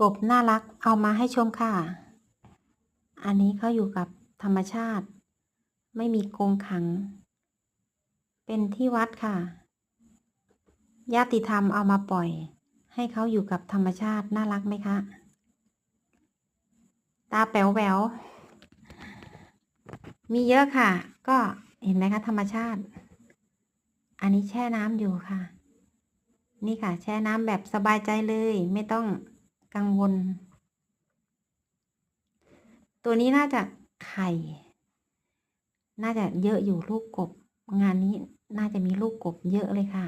กบน่ารักเอามาให้ชมค่ะ อันนี้เขาอยู่กับธรรมชาติ ไม่มีกรงขัง เป็นที่วัดค่ะ ญาติธรรมเอามาปล่อย ให้เขาอยู่กับธรรมชาติน่ารักไหมคะ ตาแป๋วแหววมีเยอะค่ะ ก็เห็นไหมคะ ธรรมชาติ อันนี้แช่น้ำอยู่ค่ะ นี่ค่ะ แช่น้ำแบบสบายใจเลย ไม่ต้อง กังวล ตัวนี้น่าจะไข่ น่าจะเยอะอยู่ลูกกบ งานนี้น่าจะมีลูกกบเยอะเลยค่ะ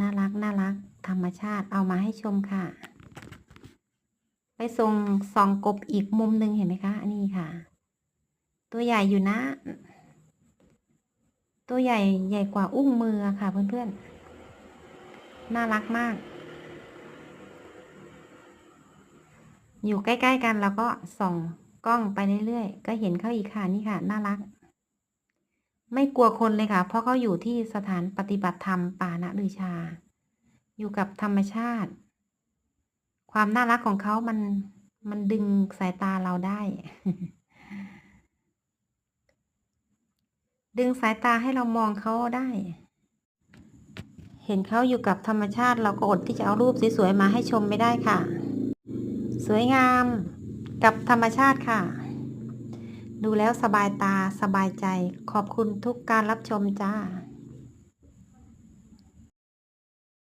น่ารักน่ารัก ธรรมชาติเอามาให้ชมค่ะ ไปส่งส่องกบอีกมุมหนึ่งเห็นไหมคะ อันนี้ค่ะ ตัวใหญ่อยู่นะ ตัวใหญ่ใหญ่กว่าอุ้งมือค่ะเพื่อนๆ น่ารักมาก อยู่ใกล้ๆกันแล้วก็ส่องกล้องไปเรื่อยๆ ก็เห็นเขาอีกค่ะนี่ค่ะ น่ารัก ไม่กลัวคนเลยค่ะ เพราะเขาอยู่ที่สถานปฏิบัติธรรมป่าณลือชา อยู่กับธรรมชาติ ความน่ารักของเขามันมันดึงสายตาเราได้ ดึงสายตาให้เรามองเขาได้ ห็นเขาอยู่กับธรรมชาติเราก็อดที่จะเอารูปสวยๆมาให้ชมไม่ได้ค่ะ สวยงามกับธรรมชาติค่ะ ดูแล้วสบายตาสบายใจขอบคุณทุกการรับชมจ้า